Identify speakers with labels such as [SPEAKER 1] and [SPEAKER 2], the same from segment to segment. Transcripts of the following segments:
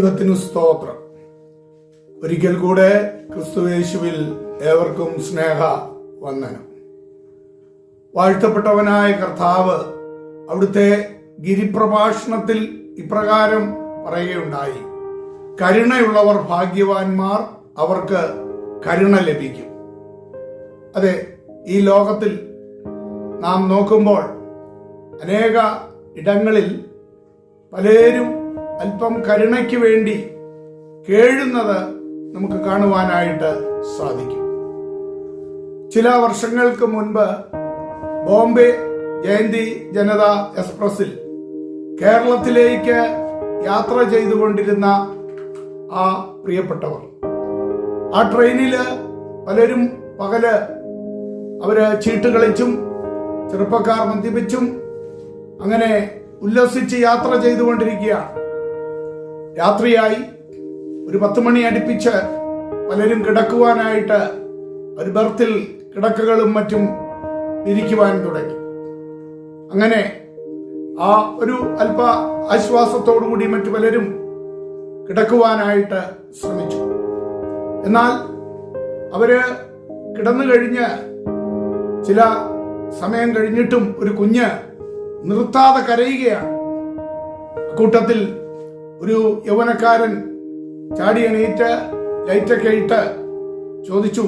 [SPEAKER 1] ദൈവത്തിനു സ്തോത്രം. ഒരിക്കൽ കൂടെ ക്രിസ്തുവേശുവിൽ ഏവർക്കും സ്നേഹ വന്ദനം. വാഴ്ത്തപ്പെട്ടവനായ കർത്താവ് അവിടുത്തെ ഗിരിപ്രഭാഷണത്തിൽ ഇപ്രകാരം പറയുകയുണ്ടായി. കരുണയുള്ളവർ ഭാഗ്യവാന്മാർ അവർക്ക് കരുണ ലഭിക്കും. അതെ ഈ ലോകത്തിൽ നാം നോക്കുമ്പോൾ അനേക ഇടങ്ങളിൽ പലരും അല്പം കരുണയ്ക്ക് വേണ്ടി കേഴുന്നത് നമുക്ക് കാണുവാനായിട്ട് സാധിക്കും. ചില വർഷങ്ങൾക്ക് മുൻപ് ബോംബെ ജയന്തി ജനത എക്സ്പ്രസിൽ കേരളത്തിലേക്ക് യാത്ര ചെയ്തുകൊണ്ടിരുന്ന ആ പ്രിയപ്പെട്ടവർ. ആ ട്രെയിനിൽ പലരും പകൽ അവർ ചീട്ട് കളിച്ചും ചെറുപ്പക്കാർ മദ്യപിച്ചും അങ്ങനെ ഉല്ലസിച്ച് യാത്ര ചെയ്തുകൊണ്ടിരിക്കുകയാണ്. രാത്രിയായി ഒരു പത്ത് മണി അടുപ്പിച്ച് പലരും കിടക്കുവാനായിട്ട് ഒരു ബർത്തിൽ കിടക്കകളും മറ്റും ഇരിക്കുവാൻ തുടങ്ങി. അങ്ങനെ ആ ഒരു അല്പ ആശ്വാസത്തോടുകൂടി മറ്റു പലരും കിടക്കുവാനായിട്ട് ശ്രമിച്ചു. എന്നാൽ അവർ കിടന്നു കഴിഞ്ഞ് ചില സമയം കഴിഞ്ഞിട്ടും ഒരു കുഞ്ഞ് നിർത്താതെ കരയുകയാണ്. കൂട്ടത്തിൽ ഒരു യൗവനക്കാരൻ ചാടി എണീറ്റ് ലൈറ്റൊക്കെ ഇട്ട് ചോദിച്ചു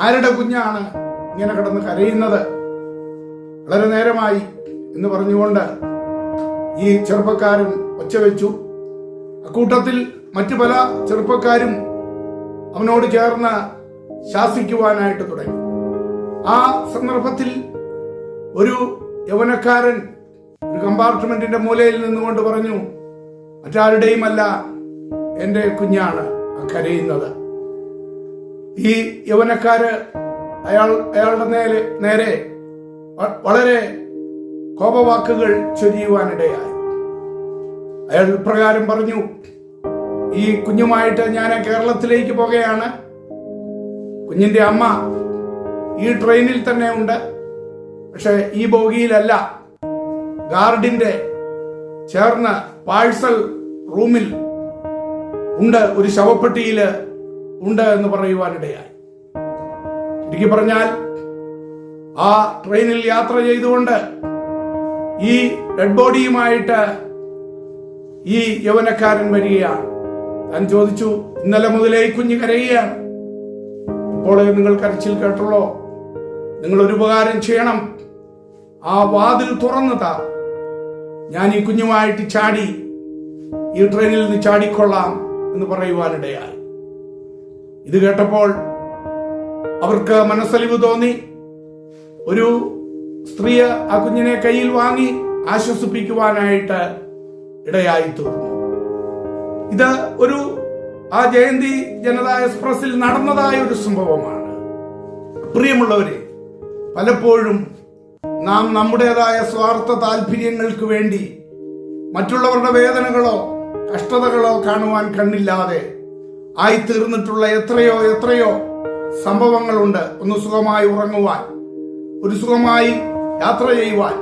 [SPEAKER 1] ആരുടെ കുഞ്ഞാണ് ഇങ്ങനെ കിടന്ന് കരയുന്നത്? വളരെ നേരമായി എന്ന് പറഞ്ഞുകൊണ്ട് ഈ ചെറുപ്പക്കാരൻ ഒച്ച വെച്ചു അക്കൂട്ടത്തിൽ മറ്റു പല ചെറുപ്പക്കാരും അവനോട് ചേർന്ന് ശാസിക്കുവാനായിട്ട് തുടങ്ങി. ആ സന്ദർഭത്തിൽ ഒരു യൗവനക്കാരൻ ഒരു കമ്പാർട്ട്മെന്റിന്റെ മൂലയിൽ നിന്നുകൊണ്ട് പറഞ്ഞു മറ്റാരുടെയും അല്ല എന്റെ കുഞ്ഞാണ് കരയുന്നത്. ഈ യൗവനക്കാര് അയാൾ അയാളുടെ നേരെ നേരെ വളരെ കോപവാക്കുകൾ ചൊരിയുവാനിടയായി. അയാൾ പ്രകാരം പറഞ്ഞു ഈ കുഞ്ഞുമായിട്ട് ഞാൻ കേരളത്തിലേക്ക് പോകുകയാണ് കുഞ്ഞിന്റെ അമ്മ ഈ ട്രെയിനിൽ തന്നെ ഉണ്ട്. പക്ഷെ ഈ ബോഗിയിലല്ല ഗാർഡിന്റെ ചേർന്ന് പാഴ്സൽ റൂമിൽ ഉണ്ട് ഒരു ശവപ്പെട്ടിയിൽ ഉണ്ട് എന്ന് പറയുവാനിടയായി. ചുരുക്കി പറഞ്ഞാൽ ആ ട്രെയിനിൽ യാത്ര ചെയ്തുകൊണ്ട് ഈ ഡെഡ് ബോഡിയുമായിട്ട് ഈ യൗവനക്കാരൻ വരികയാണ്. താൻ ചോദിച്ചു ഇന്നലെ മുതലേ ഈ കുഞ്ഞ് കരയുകയാണ്. ഇപ്പോൾ നിങ്ങൾ കരച്ചിൽ കേട്ടുള്ളോ നിങ്ങൾ ഒരു ഉപകാരം ചെയ്യണം. ആ വാതിൽ തുറന്നു താ. ഞാൻ ഈ കുഞ്ഞുമായിട്ട് ചാടി ഈ ട്രെയിനിൽ നിന്ന് ചാടിക്കൊള്ളാം എന്ന് പറയുവാനിടയായി. ഇത് കേട്ടപ്പോൾ അവർക്ക് മനസ്സലിവ് തോന്നി. ഒരു സ്ത്രീ ആ കുഞ്ഞിനെ കയ്യിൽ വാങ്ങി ആശ്വസിപ്പിക്കുവാനായിട്ട് ഇടയായി തീർന്നു. ഇത് ഒരു ആ ജയന്തി ജനതാ എക്സ്പ്രസിൽ നടന്നതായ ഒരു സംഭവമാണ്. പ്രിയമുള്ളവരെ പലപ്പോഴും നാം നമ്മുടേതായ സ്വാർത്ഥ താല്പര്യങ്ങൾക്ക് വേണ്ടി മറ്റുള്ളവരുടെ വേദനകളോ കഷ്ടതകളോ കാണുവാൻ കണ്ണില്ലാതെ ആയിത്തീർന്നിട്ടുള്ള എത്രയോ എത്രയോ സംഭവങ്ങളുണ്ട്. ഒന്ന് സുഖമായി ഉറങ്ങുവാൻ ഒരു സുഖമായി യാത്ര ചെയ്യുവാൻ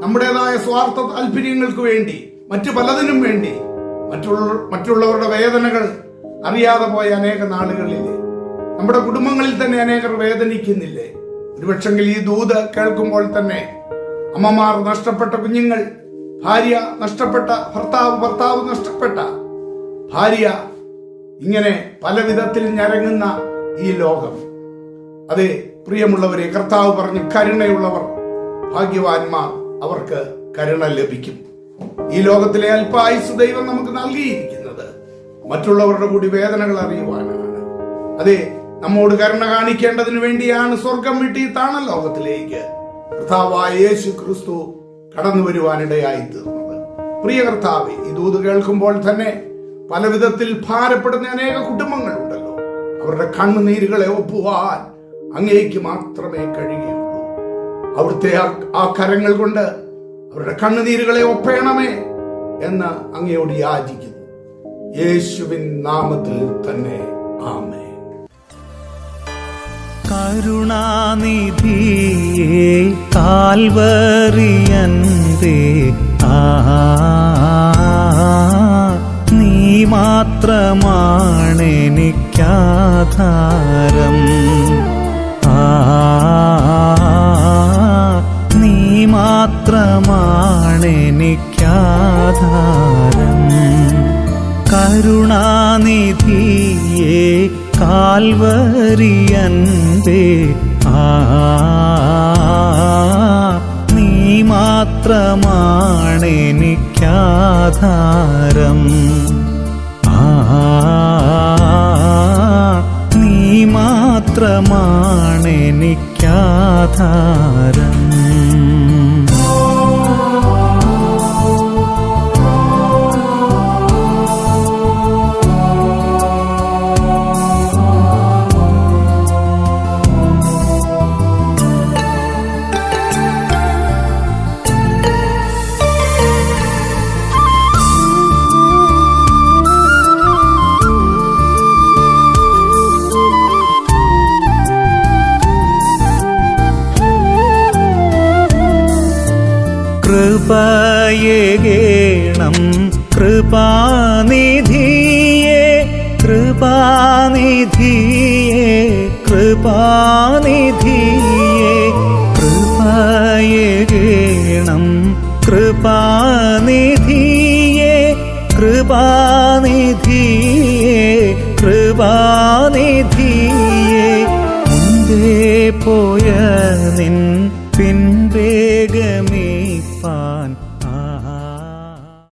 [SPEAKER 1] നമ്മുടേതായ സ്വാർത്ഥ താല്പര്യങ്ങൾക്ക് വേണ്ടി മറ്റു പലതിനും വേണ്ടി മറ്റുള്ള മറ്റുള്ളവരുടെ വേദനകൾ അറിയാതെ പോയ അനേക നാളുകളില്ലേ നമ്മുടെ കുടുംബങ്ങളിൽ തന്നെ അനേകർ വേദനിക്കുന്നില്ലേ? ഒരുപക്ഷെങ്കിൽ ഈ ദൂത് കേൾക്കുമ്പോൾ തന്നെ അമ്മമാർ നഷ്ടപ്പെട്ട കുഞ്ഞുങ്ങൾ ഭാര്യ നഷ്ടപ്പെട്ട ഭർത്താവ് ഭർത്താവ് നഷ്ടപ്പെട്ട ഭാര്യ ഇങ്ങനെ പല വിധത്തിൽ ഞരങ്ങുന്ന ഈ ലോകം. അതെ പ്രിയമുള്ളവരെ കർത്താവ് പറഞ്ഞു കരുണയുള്ളവർ ഭാഗ്യവാന്മാർ അവർക്ക് കരുണ ലഭിക്കും. ഈ ലോകത്തിലെ അല്പായുസ് ദൈവം നമുക്ക് നൽകിയിരിക്കുന്നത് മറ്റുള്ളവരുടെ കൂടി വേദനകൾ അറിയുവാനാണ്. അതെ നമ്മോട് കരുണ കാണിക്കേണ്ടതിന് വേണ്ടിയാണ് സ്വർഗം വിട്ടി താണ ലോകത്തിലേക്ക്. കർത്താവായ യേശു ക്രിസ്തു കടന്നു വരുവാനിടയായി തീർന്നത്. പ്രിയ കർത്താവ് ഈ ദൂത് കേൾക്കുമ്പോൾ തന്നെ പല വിധത്തിൽ ഭാരപ്പെടുന്ന അനേക കുടുംബങ്ങളുണ്ടല്ലോ. അവരുടെ കണ്ണുനീരുകളെ ഒപ്പുവാൻ അങ്ങേക്ക് മാത്രമേ കഴിയുള്ളൂ. അവിടുത്തെ ആ- ആ കരങ്ങൾ കൊണ്ട് അവരുടെ കണ്ണുനീരുകളെ ഒപ്പേണമേ എന്ന് അങ്ങയോട് യാചിക്കുന്നു. യേശുവിൻ നാമത്തിൽ തന്നെ ആമേ
[SPEAKER 2] കരുണാനിധിയേ കാൽവറിയന്തേ. ആ നീ മാത്രമാണെനിക്കാധാരം. ആ നീ കരുണാനിധിയെ കാൽവരിയൻപേ ആ നീ മാത്രമാണെനിക്കാധാരം ആ നീ മാത്രമാണെനിക്കാധാരം കൃപയേകേണം. കൃപാനിധിയെ കൃപാനിധിയെ കൃപാനിധിയെ കൃപയേകേണം. കൃപാനിധിയെ കൃപാനിധിയെ കൃപാനിധിയെ. മുൻപേ പോയ നിൻ